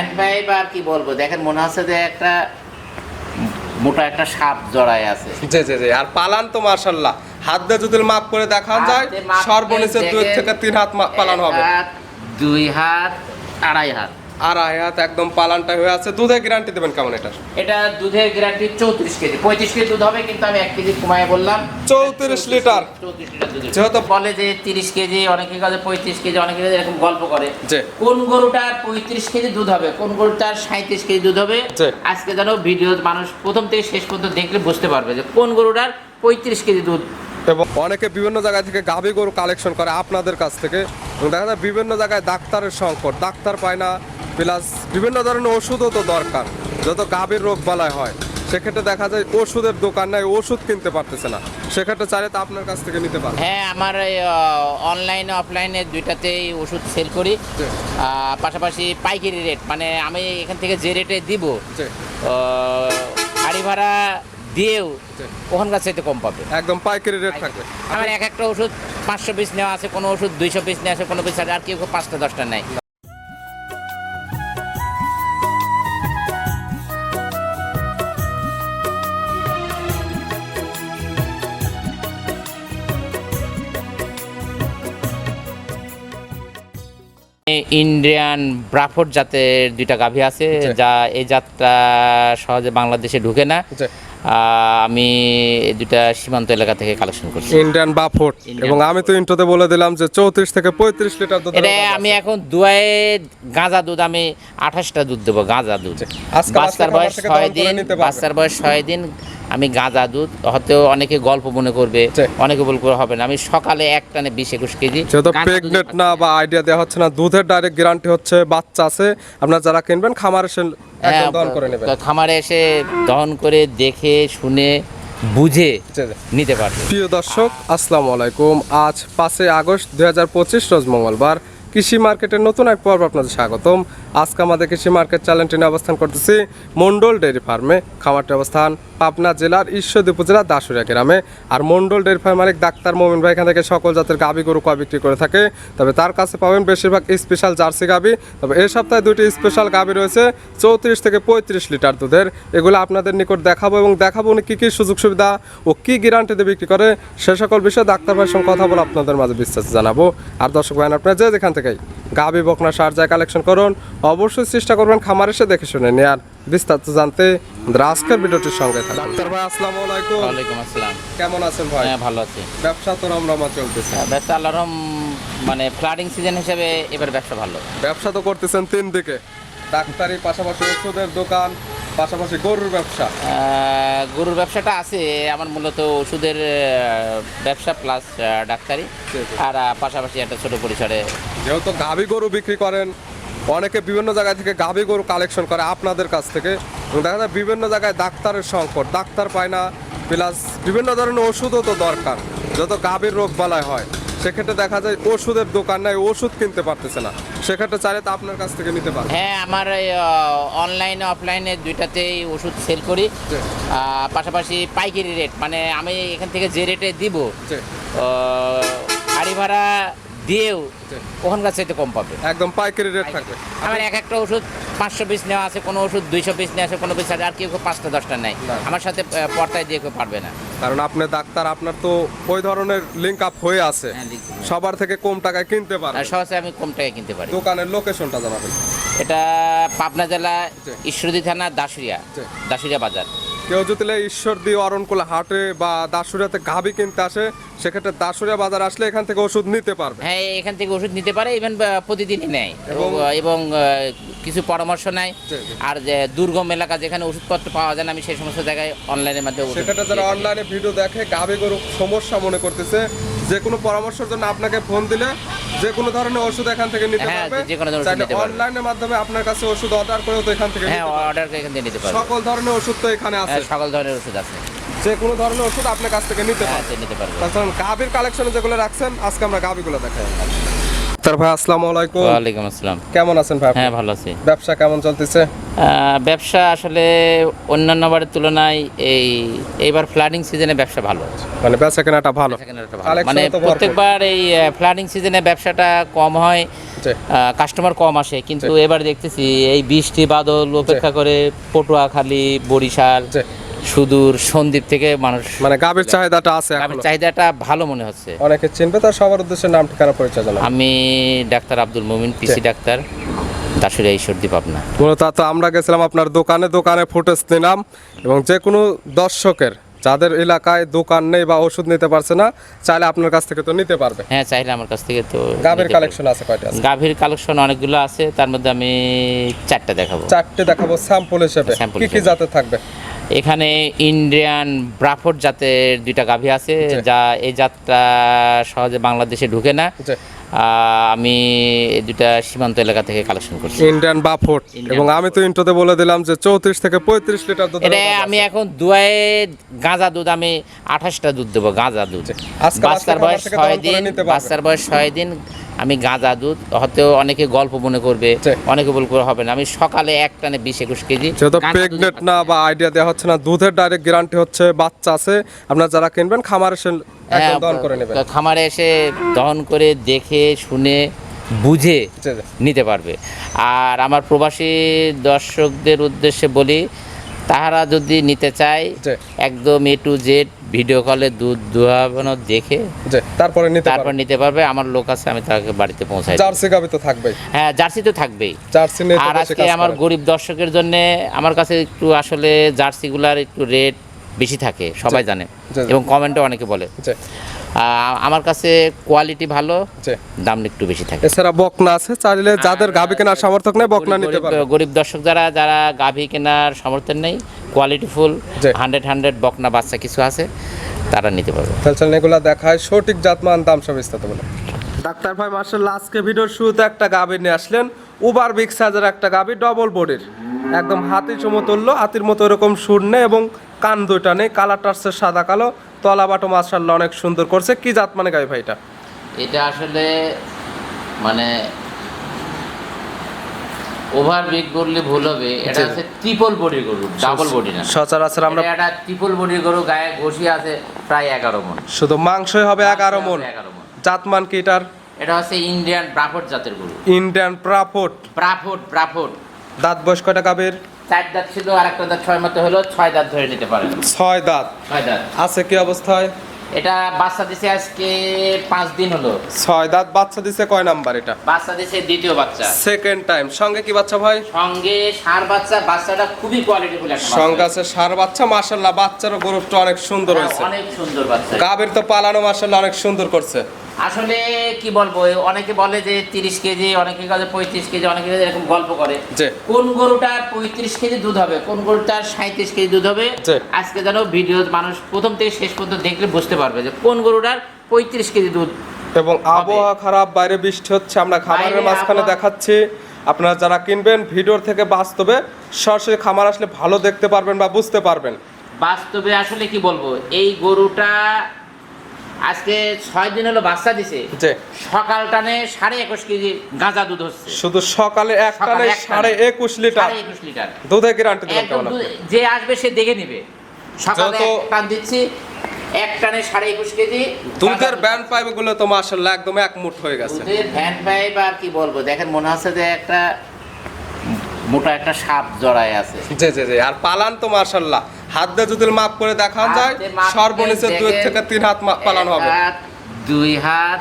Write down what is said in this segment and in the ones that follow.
Hand ভাই বা কি বলব? দেখেন মনে হচ্ছে যে একটা মোটা একটা সাপ জড়ায় আছে। জি জি জি। আর পালান তো মার্শাল্লাহ হাত দিয়ে যদি মাপ করে দেখান যায় সর্বনিচে দুই থেকে তিন হাত পালান হবে। দুই হাত আড়াই হাত। আর হাত একদম পালানটা হয়ে আছে। দুধে গ্যারান্টি দেবেন কেমন এটা? এটা দুধের গ্যারান্টি চৌত্রিশ কেজি। পঁয়ত্রিশ কেজি দুধ হবে কিন্তু আমি এক কেজি কমায় বললাম। 34 লিটার। চৌত্রিশ লিটার যেহেতু- বলে যে তিরিশ কেজি অনেকে কাজে পঁয়ত্রিশ কেজি অনেকে কাজে এরকম গল্প করে। জি। কোন গরুটার পঁয়ত্রিশ কেজি দুধ হবে? কোন গরুটার সাঁত্রিশ কেজি দুধ হবে। আজকে যেন ভিডিও মানুষ প্রথম থেকে শেষ পর্যন্ত দেখলে বুঝতে পারবে যে কোন গরুটার পঁয়ত্রিশ কেজি দুধ। এবং অনেকে বিভিন্ন জায়গা থেকে গাভী গরু কালেকশন করে আপনাদের কাছ থেকে। দেখা যায় বিভিন্ন জায়গায় ডাক্তারের সংকট ডাক্তার পায় না প্লাস বিভিন্ন ধরনের ওষুধও তো দরকার। যত গাভীর রোগ বালায় হয় সেক্ষেত্রে দেখা যায় ওষুধের দোকান নাই ওষুধ কিনতে পারতেছে না। সেক্ষেত্রে চাইলে তো আপনার কাছ থেকে নিতে পারে হ্যাঁ আমার অনলাইন অফলাইনে দুইটাতেই ওষুধ সেল করি। পাশাপাশি পাইকারি রেট মানে আমি এখান থেকে যে রেটে দিব। গাড়ি ভাড়া দিয়েও। ওখানকার চাইতে কম পাবে। একদম পাইকারি রেট থাকবে। আমার এক একটা ওষুধ পাঁচশো পিস নেওয়া আছে কোনো ওষুধ দুইশো পিস নেওয়া আছে কোনো পিস আর কেউ পাঁচটা দশটা নেয়। ইন্ডিয়ান ব্রাফোর্ড জাতের দুইটা গাভী আছে যা এই জাতটা সহজে বাংলাদেশে ঢুকে না। আমি দুটা সীমান্ত এলাকা থেকে কালেকশন করছি। ইন্ডিয়ান বাফোর্ট এবং আমি তো ইন্টোতে বলে দিলাম যে চৌত্রিশ থেকে পঁয়ত্রিশ লিটার দুধ এটা আমি এখন দুয়ায়ে গাঁজা দুধ আমি আঠাশটা দুধ দেবো গাঁজা দুধ। আজকে বাচ্চার বয়স ছয় দিন বাচ্চার বয়স ছয় দিন আমি গাঁজা দুধ হয়তো অনেকে গল্প মনে করবে। অনেকে বলবে হবে না। আমি সকালে এক টানে বিশ একুশ কেজি প্রেগনেন্ট না বা আইডিয়া দেওয়া হচ্ছে না দুধের ডাইরেক্ট গ্যারান্টি হচ্ছে বাচ্চা আছে। আপনারা যারা কিনবেন খামার এসে হ্যাঁ, খামারে এসে দহন করে দেখে শুনে বুঝে। নিতে পারবে। প্রিয় দর্শক আসসালামু আলাইকুম। আজ পাঁচই আগস্ট দুই হাজার পঁচিশ রোজ মঙ্গলবার। কৃষি মার্কেটের নতুন এক পর্ব আপনাদের স্বাগতম। আজকে আমাদের কৃষি মার্কেট চ্যানেলটি নিয়ে অবস্থান করতেছি মন্ডল ডেয়ারি ফার্মে। খামারটির অবস্থান পাবনা জেলার ঈশ্বরদী উপজেলার দাসুরিয়া গ্রামে। আর মন্ডল ডেয়ারি ফার্ম মালিক ডাক্তার মোমিন ভাই এখান থেকে সকল জাতের গাভী গরু কয় বিক্রি করে থাকে। তবে তার কাছে পাবেন বেশিরভাগ স্পেশাল জার্সি গাভী। তবে এই সপ্তাহে দুটি স্পেশাল গাভী রয়েছে, চৌত্রিশ থেকে পঁয়ত্রিশ লিটার দুধের। এগুলো আপনাদের নিকট দেখাবো এবং দেখাবো উনি কী কী সুযোগ সুবিধা ও কী গ্যারান্টিতে বিক্রি করে। সে সকল বিষয়ে ডাক্তার ভাইয়ের সঙ্গে কথা বলে আপনাদের মাঝে বিশ্বাস জানাব। আর দর্শক ভাই আপনারা যে যেখান থেকেই। গাভী বকনা সার যায় কালেকশন করুন অবশ্যই চেষ্টা করবেন খামার এসে দেখে শুনে নেয়ার। বিস্তারিত জানতে রাজকের আজকের ভিডিওটির সঙ্গে থাকুন। ডাক্তার ভাই আসসালামু আলাইকুম। ওয়ালাইকুম আসসালাম। কেমন আছেন ভাই? হ্যাঁ ভালো আছি। ব্যবসা তো রমরমা চলতেছে। আহ, ব্যবসা আল্লাহর মানে ফ্লাডিং সিজন হিসেবে এবার ব্যবসা ভালো। ব্যবসা তো করতেছেন তিন দিকে। ডাক্তারি পাশাপাশি ওষুধের দোকান পাশাপাশি গরুর ব্যবসা। গরুর ব্যবসাটা আছে আমার মূলত ওষুধের ব্যবসা প্লাস ডাক্তারি। আর পাশাপাশি একটা ছোট পরিসরে। যেহেতু গাভী গরু বিক্রি করেন অনেকে বিভিন্ন জায়গা থেকে গাভী গরু কালেকশন করে আপনাদের কাছ থেকে। দেখা যায় বিভিন্ন জায়গায় ডাক্তারের সংকট ডাক্তার পায় না প্লাস বিভিন্ন ধরনের ওষুধও তো দরকার যত গাভীর রোগ বালায় হয়। সেক্ষেত্রে দেখা যায় ওষুধের দোকান নাই ওষুধ কিনতে পারতেছে না। সেক্ষেত্রে চাইলে তো আপনার কাছ থেকে নিতে পারে হ্যাঁ আমার অনলাইনে অফলাইনে দুইটাতেই ওষুধ সেল করি। পাশাপাশি পাইকারি রেট মানে আমি এখান থেকে যে রেটে দিব গাড়ি ভাড়া দিয়েও। ওখানকার চাইতে কম পাবে। একদম পাইকারি রেট থাকবে। আমার এক একটা ওষুধ পাঁচশো পিস নেওয়া আছে কোনো ওষুধ দুইশো পিস নেওয়া আছে কোনো পিস আর কেউ পাঁচটা দশটা নেই আমার সাথে পর্দায় দিয়ে কেউ পারবে না। কারণ আপনি ডাক্তার আপনার তো ওই ধরনের লিঙ্ক আপ হয়ে আছে। হ্যাঁ, সবার থেকে কম টাকায় কিনতে পারে আর সহজে আমি কম টাকায় কিনতে পারি। দোকানের লোকেশনটা জানাবেন। এটা পাবনা জেলা। ঈশ্বরদী থানা দাসুরিয়া। দাসুরিয়া বাজার। কেউ যদি ঈশ্বর দিয়ে অরণকুলা হাটে বা দাসুরিয়াতে গাভী কিনতে আসে সেক্ষেত্রে দাসুরিয়া বাজার আসলে এখান থেকে ওষুধ নিতে পারবে। হ্যাঁ এখান থেকে ওষুধ নিতে পারে ইভেন প্রতিদিনই নেয়। এবং- কিছু পরামর্শ নেয়। আর যে দুর্গম এলাকা যেখানে ওষুধপত্র পাওয়া যায় না আমি সেই সমস্ত জায়গায় অনলাইনের মাধ্যমে সেক্ষেত্রে যারা অনলাইনে ভিডিও দেখে গাভী গরু সমস্যা মনে করতেছে যে কোনো পরামর্শের জন্য আপনাকে ফোন দিলে যে কোনো ধরনের ওষুধ এখান থেকে নিতে হ্যাঁ, পারবে। যে কোনো ধরনের ওষুধ নিতে পারবে। অনলাইনের মাধ্যমে আপনার কাছে ওষুধ অর্ডার করেও তো এখান থেকে হ্যাঁ অর্ডার করে এখান থেকে নিতে পারবে। সকল ধরনের ওষুধ তো এখানে আছে। হ্যাঁ সকল ধরনের ওষুধ আছে। যে কোনো ধরনের ওষুধ আপনার কাছ থেকে নিতে হ্যাঁ পারবে। নিতে পারবে। কারণ গাভীর কালেকশনে যেগুলো রাখছেন আজকে আমরা গাভীগুলো দেখাই। ভাই আসসালামু আলাইকুম। আসসালাম। কেমন আছেন ভাই হ্যাঁ ভালো আছি। ব্যবসা কেমন চলতেছে? ব্যবসা আসলে অন্যান্য বারের তুলনায় এই এইবার ফ্লাডিং সিজনে ব্যবসা ভালো। মানে বেচা কেনাটা ভালো। মানে প্রত্যেকবার এই ফ্লাডিং সিজনে ব্যবসাটা কম হয় কাস্টমার কম আসে। কিন্তু এবার দেখতেছি এই বৃষ্টি বাদল উপেক্ষা করে পটুয়াখালী বরিশাল। সুদূর সন্দ্বীপ থেকে মানুষ মানে গাবের চাহিদাটা আছে গাবের চাহিদাটা ভালো মনে হচ্ছে। অনেকে চিনবে তার সবার উদ্দেশ্যে নাম ঠিকানা পরিচয় জানাব। আমি ডাক্তার আব্দুল মুমিন পিসি ডাক্তার দাসুরিয়া ঈশ্বরদীপ আপনার মূলত তো আমরা গেছিলাম আপনার দোকানে দোকানে ফুটেজ নিলাম এবং যে কোনো দর্শকের যাদের এলাকায় দোকান নেই বা ওষুধ নিতে পারছে না চাইলে আপনার কাছ থেকে তো নিতে পারবে। হ্যাঁ চাইলে আমার কাছ থেকে তো গাভীর কালেকশন আছে কয়টা আছে? গাভীর কালেকশন অনেকগুলো আছে তার মধ্যে আমি চারটা দেখাবো। চারটে দেখাবো স্যাম্পল হিসেবে। কি কি হিসেবে। জাতে থাকবে? এখানে ইন্ডিয়ান ব্রাফোর্ড জাতের দুইটা গাভী আছে যা এই জাতটা সহজে বাংলাদেশে ঢুকে না। আমি এই দুটা সীমান্ত এলাকা থেকে কালেকশন করছি। ইন্ডিয়ান বাফট এবং আমি তো ইন্ট্রোতে বলে দিলাম যে চৌত্রিশ থেকে পঁয়ত্রিশ লিটার দুধ এটা আমি এখন দুয়ে গাঁজা দুধ আমি আঠাশটা দুধ দেবো গাঁজা দুধ। আজকে বাচ্চার বয়স ছয় দিন বাচ্চার বয়স ছয় দিন আমি গাঁজা দুধ হয়তো অনেকে গল্প মনে করবে। অনেকে বলবে হবে না। আমি সকালে এক টানে বিশ একুশ কেজি যেহেতু প্রেগনেন্ট না বা আইডিয়া দেওয়া হচ্ছে না। দুধের ডাইরেক্ট গ্যারান্টি হচ্ছে বাচ্চা আছে আপনারা যারা কিনবেন খামার এসে হ্যাঁ, দহন করে নেবেন। খামারে এসে দহন করে দেখে শুনে বুঝে। নিতে পারবে। আর আমার প্রবাসী দর্শকদের উদ্দেশ্যে বলি তাহারা যদি নিতে চায় একদম এ টু জেড ভিডিও কলে দুধ দুহানো দেখে তারপরে নিতে তারপর নিতে পারবে আমার লোক আছে আমি তাকে বাড়িতে পৌঁছাই। জার্সি গাবি তো থাকবে হ্যাঁ জার্সি তো থাকবেই। জার্সি নিয়ে আর আজকে আমার। গরিব দর্শকের জন্য আমার কাছে একটু আসলে জার্সিগুলার একটু রেট বেশি থাকে সবাই জানে। এবং কমেন্টও অনেকে বলে। আমার কাছে কোয়ালিটি ভালো দাম একটু বেশি থাকে। এছাড়া বকনা আছে চাইলে যাদের গাভী কেনার সামর্থ্য নেই বকনা নিতে পারবে। গরিব দর্শক যারা যারা গাভী কেনার সমর্থন নেই কোয়ালিটিফুল। হান্ড্রেড হান্ড্রেড বকনা বাচ্চা কিছু আছে তারা নিতে পারবে। তাহলে এগুলো দেখায় সঠিক জাতমান দাম সব বিস্তারিত বলে ডাক্তার ভাই মার্শাল্লাহ আজকে ভিডিওর শুরুতে একটা গাভী নিয়ে আসলেন উবার বিগ সাইজের একটা গাভী ডবল বডির একদম হাতির সমতুল্য হাতির মতো এরকম সুর নেই এবং কান দুইটা নেই কালারটা আসছে সাদা কালো তলা বাটো মার্শাল্লাহ অনেক সুন্দর করছে। কি জাত মানে গাভী ভাইটা? এটা আসলে মানে ওভার বিগ বললে ভুল হবে। এটা। হচ্ছে ট্রিপল বডির গরু ডাবল বডি না। সচরাচর আমরা এটা ট্রিপল বডির গরু গায়ে ঘষি আছে প্রায় এগারো মন। শুধু মাংসই হবে এগারো মন। এগারো মন। জাতমান কি এটার? এটা হচ্ছে ইন্ডিয়ান ব্রাফোর্ড জাতের গরু। ইন্ডিয়ান প্রাফোর্ট ব্রাফোর্ড ব্রাফোর্ড দাঁত বয়স কয়টা গাভীর? চার দাঁত ছিল আর একটা দাঁত ছয় মতো হলো ছয় দাঁত ধরে নিতে পারেন। ছয় দাঁত? ছয় দাঁত। আছে কি অবস্থায়? এটা বাচ্চা দিছে আজকে পাঁচ দিন হলো। ছয় দাঁত বাচ্চা দিছে কয় নাম্বার এটা? বাচ্চা দিছে দ্বিতীয় বাচ্চা। সেকেন্ড টাইম সঙ্গে কি বাচ্চা ভাই? সঙ্গে সার বাচ্চা বাচ্চাটা খুবই কোয়ালিটিফুল একটা সঙ্গে আছে সার বাচ্চা মাশাল্লাহ বাচ্চারও গরুটা অনেক সুন্দর হ্যাঁ, হয়েছে। অনেক সুন্দর বাচ্চা। গাবের তো পালানো মাশাল্লাহ অনেক সুন্দর করছে। আসলে কি বলব অনেকে বলে যে তিরিশ কেজি অনেকে বলে পঁয়ত্রিশ কেজি অনেকে এরকম গল্প করে। কোন গরুটার পঁয়ত্রিশ কেজি দুধ হবে কোন গরুটার সাঁত্রিশ কেজি দুধ হবে। আজকে যেন ভিডিও মানুষ প্রথম থেকে শেষ পর্যন্ত দেখলে বুঝতে পারবে যে কোন গরুটার পঁয়ত্রিশ কেজি দুধ এবং আবহাওয়া খারাপ বাইরে বৃষ্টি হচ্ছে আমরা বাইরে মাঝখানে দেখাচ্ছি আপনারা যারা কিনবেন ভিডিওর থেকে বাস্তবে সরাসরি খামার আসলে ভালো দেখতে পারবেন বা বুঝতে পারবেন বাস্তবে আসলে কি বলব এই গরুটা আজকে ছয় দিন হলো বাচ্চা দিছে। সকাল টানে সাড়ে একুশ কেজি গাঁজা দুধ হচ্ছে। শুধু সকালে সকালে একটানে। সাড়ে একুশ লিটার। একুশ লিটার। দুধে গ্যারান্টি যে আসবে সে দেখে নিবে। সকালে টান দিচ্ছি এক টানে সাড়ে একুশ কেজি দুধের ব্যান্ড পাইপগুলো তো মাশাল্লাহ একদম এক মুঠ হয়ে গেছে। দুধের পাইপ আর কি বলব? দেখেন মনে হচ্ছে যে একটা মোটা একটা সাপ জড়ায় আছে। জি জি জি। আর পালান তো মাশাল্লাহ হাত দিয়ে যদি মাপ করে দেখান যায় সর্বনিচে দুই থেকে তিন হাত পালান হবে। দুই হাত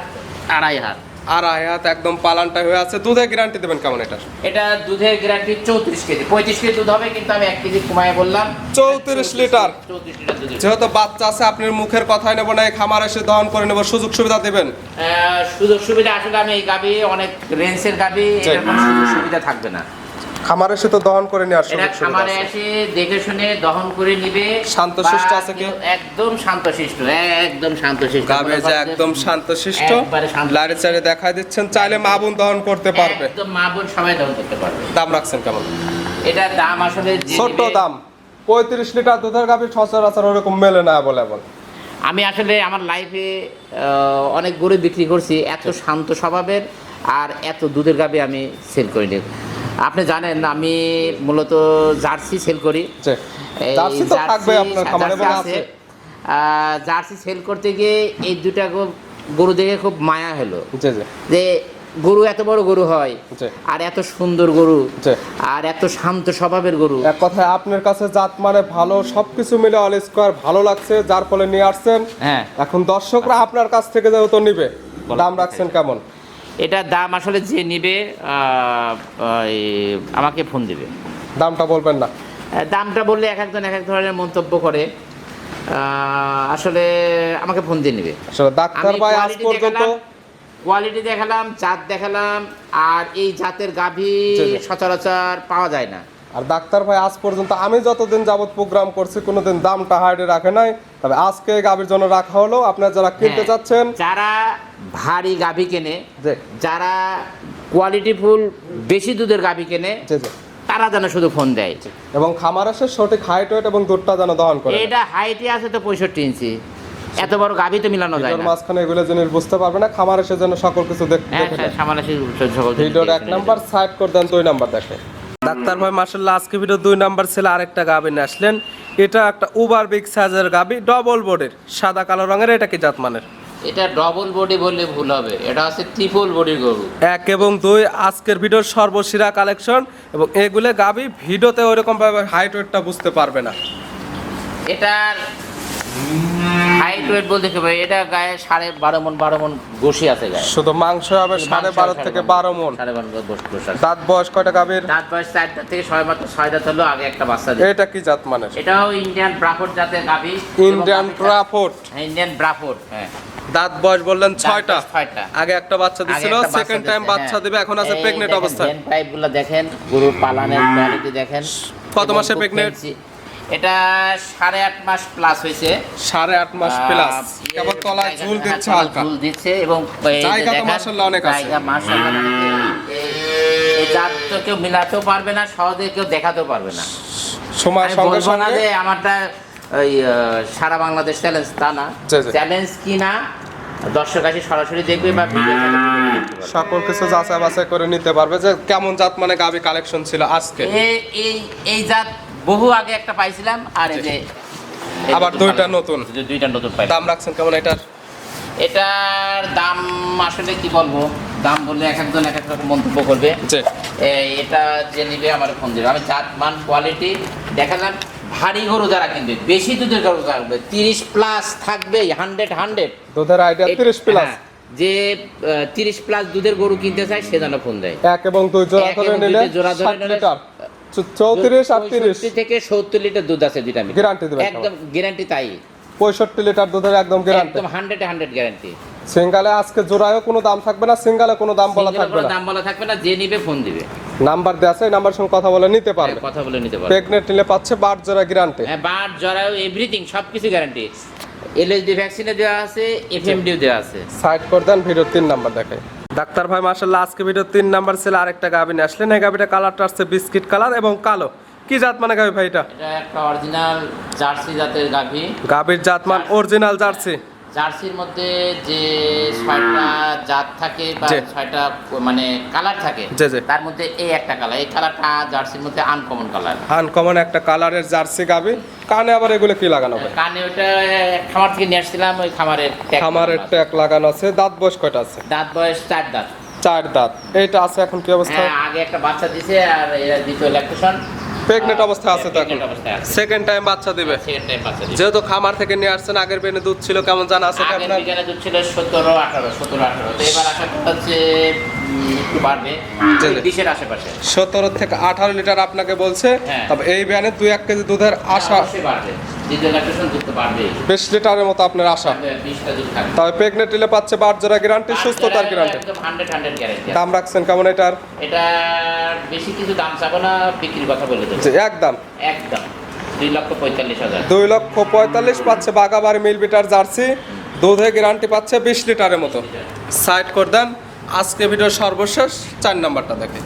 আড়াই হাত। আর হাত একদম পালানটা হয়ে আছে। দুধে গ্যারান্টি দেবেন কেমন এটা? এটা দুধের গ্যারান্টি চৌত্রিশ কেজি। পঁয়ত্রিশ কেজি দুধ হবে কিন্তু আমি এক কেজি কমায় বললাম। 34 লিটার। চৌত্রিশ লিটার যেহেতু বাচ্চা আছে আপনার মুখের কথাই নেব না এই খামার এসে দহন করে নেব সুযোগ সুবিধা দেবেন। সুযোগ সুবিধা আসলে আমি এই গাবি অনেক রেঞ্জের গাবি সুযোগ সুবিধা থাকবে না। খামার এসে তো দহন করে নেওয়ার এটা সুযোগ সুবিধা খামারে এসে দেখে শুনে দহন করে নিবে। শান্তশিষ্ট আছে কি? একদম শান্তশিষ্ট একদম শান্তশিষ্ট। গাবে যে একদম শান্তশিষ্ট। লারে চারে দেখাই দিচ্ছেন চাইলে মা বোন দহন করতে পারবে। একদম মা বোন সবাই দহন করতে পারবে। দাম রাখছেন কেমন? এটার দাম আসলে যে ছোট্ট দাম। পঁয়ত্রিশ লিটার দুধের গাভি সচরাচর ওরকম মেলে না বলে বল আমি আসলে আমার লাইফে অনেক গরু বিক্রি করছি এত শান্ত স্বভাবের আর এত দুধের গাভি আমি সেল করি নি আপনি জানেন আমি মূলত জার্সি সেল করি। জার্সি তো থাকবে আপনার খামারে আছে। জার্সি সেল করতে গিয়ে এই দুটা গরু দেখে খুব মায়া হলো। যে গরু এত বড় গরু হয় আর এত সুন্দর গরু আর এত শান্ত স্বভাবের গরু। এক কথায় আপনার কাছে জাত মানে ভালো সবকিছু মিলে অল স্কোয়ার ভালো লাগছে যার ফলে নিয়ে আসছেন। হ্যাঁ। এখন দর্শকরা আপনার কাছ থেকে যেহেতু নিবে দাম রাখছেন কেমন? এটা দাম আসলে যে নিবে আমাকে ফোন দিবে। দামটা বলবেন না। দামটা বললে এক একজন এক এক ধরনের মন্তব্য করে আসলে আমাকে ফোন দিয়ে নেবে। আসলে ডাক্তার ভাই আজ পর্যন্ত কোয়ালিটি দেখালাম জাত দেখালাম আর এই জাতের গাভী। সচরাচর পাওয়া যায় না। আর ডাক্তার ভাই আজ পর্যন্ত আমি যতদিন যাবত প্রোগ্রাম করছি কোনোদিন দামটা হাইডে রাখে নাই। তবে আজকে গাভীর জন্য রাখা হলো। আপনারা যারা কিনতে হ্যাঁ, চাচ্ছেন যারা ভারী গাভী কেনে যারা কোয়ালিটিফুল বেশি দুধের গাভী কেনে তারা যেন শুধু ফোন দেয়। এবং খামার আসে সঠিক হাইট ওয়েট এবং দুধটা যেন দহন করে। এটা হাইটে আছে তো পঁয়ষট্টি ইঞ্চি এত বড় গাভী তো মিলানো যায় না। মাঝখানে এগুলো জিনিস বুঝতে পারবে না খামার এসে যেন সকল কিছু দেখতে হ্যাঁ দেখে হ্যাঁ নেয়। সকল জিনিস ভিডিওর এক নাম্বার সাইড করে দেন দুই নাম্বার দেখে। ডাক্তার ভাই মার্শাল্লাহ আজকে ভিডিও দুই নাম্বার ছেলে আরেকটা গাবি নিয়ে আসলেন। এটা একটা উবার বিগ সাইজের গাবি ডবল বডির সাদা কালো রঙের এটা কি জাত মানের এটা ডবল বডি বললে ভুল হবে। এটা হচ্ছে ত্রিপল বডির গরু। এক এবং দুই আজকের ভিডিওর সর্বসেরা কালেকশন এবং এগুলো গাবি ভিডিওতে ওইরকম ভাবে হাইট ওয়েটটা বুঝতে পারবে না। এটার হাইট ওয়েট বলতে কি ভাই এটা গায়ে সাড়ে বারো মন বারো মন বসি আছে গায়ে। শুধু মাংস হবে সাড়ে বারো থেকে বারো মন সাড়ে বারো দাঁত বয়স কয়টা গাবির দাঁত বয়স থেকে ছয় মাত্র ছয় দাঁত হলো আগে একটা বাচ্চা এটা কি জাত মানের? এটাও ইন্ডিয়ান ব্রাফোর্ড জাতের গাভি। ইন্ডিয়ান ট্রাফোর্ট ইন্ডিয়ান ব্রাফোর্ড হ্যাঁ দাঁত বয়স বললেন ছয়টা। ছয়টা। আগে একটা বাচ্চা দিছিল সেকেন্ড টাইম বাচ্চা হ্যাঁ। দিবে এখন আছে প্রেগনেন্ট দেখেন, অবস্থায়। পাইপগুলো দেখেন গরুর পালানের কোয়ালিটি দেখেন। কত fancy। এটা সাড়ে আট মাস প্লাস হয়েছে। সাড়ে আট মাস প্লাস কেবল তলায় ঝুল দিচ্ছে হালকা। ঝুল দিচ্ছে এবং জায়গা তো মাশাআল্লাহ অনেক আছে। জায়গা মাশাআল্লাহ এই- জাত তো কেউ মিলাতেও পারবে না সহজে কেউ দেখাতেও পারবে না। সময় সঙ্গে সঙ্গে? আমারটা ওই সারা বাংলাদেশ চ্যালেঞ্জ তা না। চ্যালেঞ্জ কি না দর্শক আসি সরাসরি দেখবে বা সকল কিছু যাচাই বাছাই করে নিতে পারবে যে কেমন জাত মানে গাবি কালেকশন ছিল আজকে। এই এই এই জাত বহু আগে একটা পাইছিলাম আর এই যে আবার দুইটা নতুন। দুইটা নতুন পাই দাম রাখছেন কেমন এটার? এটার দাম আসলে কি বলব? দাম বললে এক একজন এক এক রকম মন্তব্য করবে। এটা যে নিবে আমার ফোন দেবে। আমি জাত মান কোয়ালিটি দেখালাম ভারী গরু যারা কিনবে বেশি দুধের গরু থাকবে তিরিশ প্লাস থাকবে হান্ড্রেড হান্ড্রেড দুধের আইডিয়া তিরিশ প্লাস যে তিরিশ প্লাস দুধের গরু কিনতে চায় সে যেন ফোন দেয়। এক এবং দুই জোড়া ধরে নিলে জোড়া ধরে নিলে চৌত্রিশ আর তিরিশ 65 থেকে সত্তর লিটার দুধ আছে দুইটা দিবেন একদম গ্যারান্টি তাই। পঁয়ষট্টি লিটার দুধের একদম গ্যারান্টি একদম হান্ড্রেড হান্ড্রেড গ্যারান্টি সিঙ্গালে আজকে জোড়ায়ও কোনো দাম থাকবে না সিঙ্গালে কোনো দাম বলা থাকবে না। দাম বলা থাকবে না যে নিবে ফোন দিবে। নাম্বার দেওয়া আছে নাম্বার সঙ্গে কথা বলে নিতে পারবে। হ্যাঁ, কথা বলে নিতে পারবে। প্রেগনেন্ট নিলে পাচ্ছে বার জোড়া গ্যারান্টি হ্যাঁ বাট জরায়ু এভরিথিং সব কিছু গ্যারান্টি এলএসডি ভ্যাকসিনে দেওয়া আছে এফএমডিও দেওয়া আছে। সাইড করে দেন ভিডিও তিন নাম্বার দেখাই। ডাক্তার ভাই মার্শাল্লাহ আজকে ভিডিও তিন নাম্বার ছেলে আরেকটা গাবি নিয়ে আসলেন। এই গাবিটা কালারটা আসছে বিস্কিট কালার এবং কালো। কি জাত মানে গাবি ভাই এটা? এটা একটা অরিজিনাল জার্সি জাতের গাভি গাবির জাত মান অরিজিনাল জার্সি। জার্সির মধ্যে যে ছয়টা জাত থাকে বা ছয়টা মানে কালার থাকে। তার মধ্যে এই একটা কালার। এই কালারটা জার্সির মধ্যে আনকমন কালার। আনকমন একটা কালারের জার্সি গাবি। কানে আবার এগুলো কি লাগানো হবে কানে ওটা খামার থেকে নিয়ে আসছিলাম ওই খামারের খামারের লাগানো আছে। লাগানো আছে। দাঁত বয়স কয়টা আছে? দাঁত বয়স চার দাঁত। চার দাঁত। এইটা আছে এখন কি অবস্থা? হ্যাঁ আগে একটা বাচ্চা দিছে আর দ্বিতীয় ল্যাকটেশন প্রেগনেন্ট অবস্থা আছে তো এখন? Pregnant অবস্থায় আছে। সেকেন্ড টাইম বাচ্চা দিবে? যেহেতু খামার থেকে নিয়ে আসছেন আগের বেনে দুধ ছিল কেমন জানা আছে আপনার? দুধ ছিল সতেরো আঠারো সতেরো আঠারো। তো এবার আশা করতে বাড়বে। আশেপাশে। সতেরো থেকে আঠারো লিটার আপনাকে বলছে। হ্যাঁ। তবে এই ব্যানে দুই এক কেজি দুধের আশা বাড়বে। বিশ লিটারের মতো আপনার আশা। তবে প্রেগনেন্ট নিলে পাচ্ছে বার জোড়া গ্যারান্টি সুস্থতার গ্যারান্টি দাম রাখছেন কেমন এটার? এটা বেশি কিছু দাম চাবো না বিক্রির কথা বলে একদম। একদম। দুই লক্ষ পঁয়তাল্লিশ পাচ্ছে বাগাবাড়ি মিল বিটার জার্সি। দুধে গ্যারান্টি পাচ্ছে বিশ লিটারের মতো। সাইড করে দেন। আজকে ভিডিওর সর্বশেষ চার নাম্বারটা দেখে।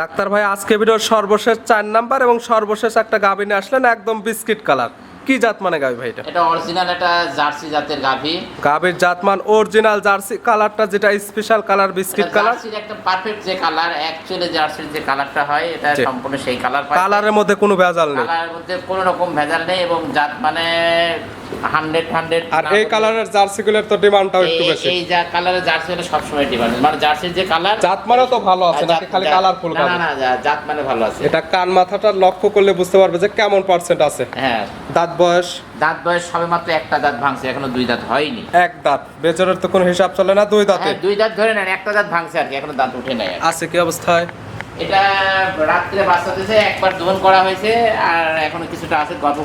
ডাক্তার ভাই আজকে ভিডিওর সর্বশেষ চার নাম্বার এবং সর্বশেষ একটা গাবিনে আসলেন একদম বিস্কিট কালার। কি জাত মানে গাভী ভাই এটা? এটা অরিজিনাল এটা জার্সি জাতের গাভী। গাভীর জাতমান অরিজিনাল জার্সি কালারটা যেটা স্পেশাল কালার বিস্কিট কালার জার্সির একটা পারফেক্ট যে কালার অ্যাকচুয়ালি জার্সির যে কালারটা হয় এটা সম্পূর্ণ সেই কালার কালারের মধ্যে কোনো ভেজাল নেই। কালারের মধ্যে কোনো রকম ভেজাল নেই এবং জাত মানে হান্ড্রেড হান্ড্রেড আর এই কালারের জার্সিগুলোর তো ডিমান্ডটাও একটু বেশি। এই যা কালারের সবসময় ডিমান্ড। মানে জার্সির যে কালার তো ভালো আছে নাকি খালি কালারফুল না না না মানে ভালো আছে। এটা কান মাথাটা লক্ষ্য করলে বুঝতে পারবে যে কেমন পার্সেন্ট আছে। হ্যাঁ। দাঁত বয়স? দাঁত বয়স সবে মাত্র একটা দাঁত ভাঙছে এখনও দুই দাঁত হয়নি। এক দাঁত। বেচরের তো কোনো হিসাব চলে না দুই দাঁতে। হ্যাঁ দুই দাঁত ধরে নেন একটা দাঁত ভাঙছে আর কি এখনও দাঁত উঠে নাই আছে কি অবস্থায়? এটা রাত্রে বাচ্চা দিয়েছে একবার দোহন করা হয়েছে আর এখনও কিছুটা আছে গল্প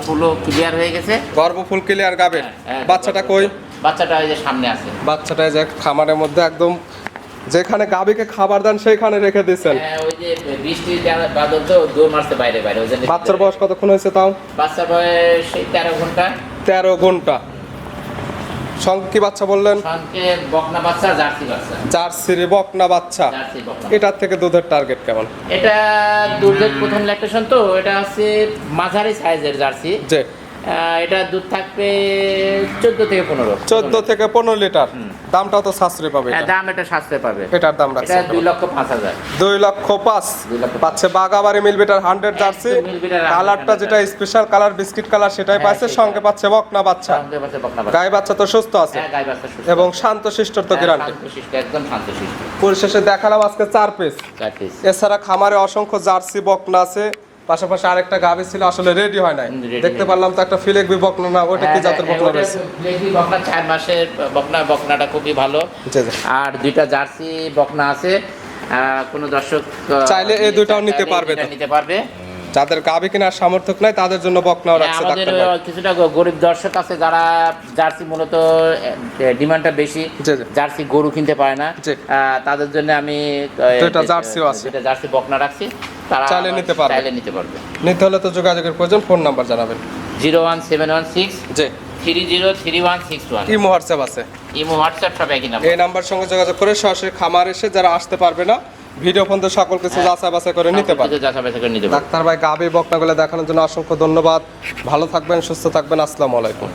ক্লিয়ার হয়ে গেছে। গর্ভফুল ক্লিয়ার গাবে হ্যাঁ, হ্যাঁ, বাচ্চাটা কই? বাচ্চাটা ওই যে সামনে আছে। বাচ্চাটা যে খামারের মধ্যে একদম যেখানে গাবিকে খাবার দেন সেইখানে রেখে দিয়েছেন। হ্যাঁ, ওই যে বৃষ্টি বাদল তো দৌড় মারছে বাইরে বাইরে ওই বাচ্চার বয়স কতক্ষণ হয়েছে তাও? বাচ্চার বয়স সেই তেরো ঘণ্টা। তেরো ঘণ্টা। সঙ্গে বাচ্চা বললেন? বকনা বাচ্চা জার্সি বাচ্চা। বকনা বাচ্চা। এটার থেকে দুধের টার্গেট কেমন? এটা দুধের প্রথম ল্যাকটেশন তো এটা হচ্ছে মাঝারি সাইজের জার্সি। এটা দুধ থাকবে চোদ্দ থেকে পনেরো। চোদ্দ থেকে পনেরো লিটার। দামটাও তো সাশ্রয় পাবে হ্যাঁ, দাম এটা সাশ্রয় পাবে। এটার দাম রাখছে দুই লক্ষ পাঁচ হাজার। দুই লক্ষ পাঁচ। পাচ্ছে বাগাবাড়ি মিলবিটার হান্ড্রেড জার্সি। মিলবিটার 100 কালারটা যেটা স্পেশাল কালার বিস্কিট কালার সেটাই হ্যাঁ, পাচ্ছে সঙ্গে পাচ্ছে বকনা বাচ্চা। গায়ে বাচ্চা তো সুস্থ আছে। হ্যাঁ। এবং শান্ত শিষ্টর তো হ্যাঁ, গ্যারান্টি একদম। পরিশেষে দেখালাম আজকে চার পিস এছাড়া খামারে অসংখ্য জার্সি বকনা আছে। পাশাপাশি আরেকটা গাভি ছিল আসলে রেডি হয় নাই। দেখতে পারলাম তো একটা ফিলেকবি বকনা না ওটা কি হ্যাঁ, জাতের হ্যাঁ, বকনা ওটা রয়েছে ফ্লেগি বকনা চার মাসের বকনা বকনাটা খুবই ভালো। আর দুইটা জার্সি বকনা আছে। আহ, কোনো দর্শক চাইলে এই দুইটাও নিতে পারবে নিতে পারবে। যাদের গাভি কেনার সামর্থ্য নাই তাদের জন্য বকনাও হ্যাঁ, রাখছে আমাদের ডাক্তার ভাই। আহ, কিছুটা গরিব দর্শক আছে যারা জার্সি মূলত ডিমান্ডটা বেশি। জার্সি গরু কিনতে পারে না। তাদের জন্য আমি দুইটা জার্সিও আছে। যেটা জার্সি বকনা রাখছি। তারা চাইলে নিতে পারবে। চাইলে নিতে পারবে। নিতে হলে তো যোগাযোগের প্রয়োজন ফোন নাম্বার জানাবেন। Zero one seven one six জি। Three zero three one six one. Imo WhatsApp আছে। ইমো হোয়াটসঅ্যাপ সব একই নাম্বার। এই নাম্বার সঙ্গে যোগাযোগ করে সরাসরি খামার এসে যারা আসতে পারবে না ভিডিও ফোন তো সকল কিছু যাচাই বাছাই করে নিতে পারে। যাচাই বাছাই করে নিতে পারবে ডাক্তার ভাই গাভি বকনাগুলো দেখানোর জন্য অসংখ্য ধন্যবাদ। ভালো থাকবেন সুস্থ থাকবেন। আসসালামু আলাইকুম।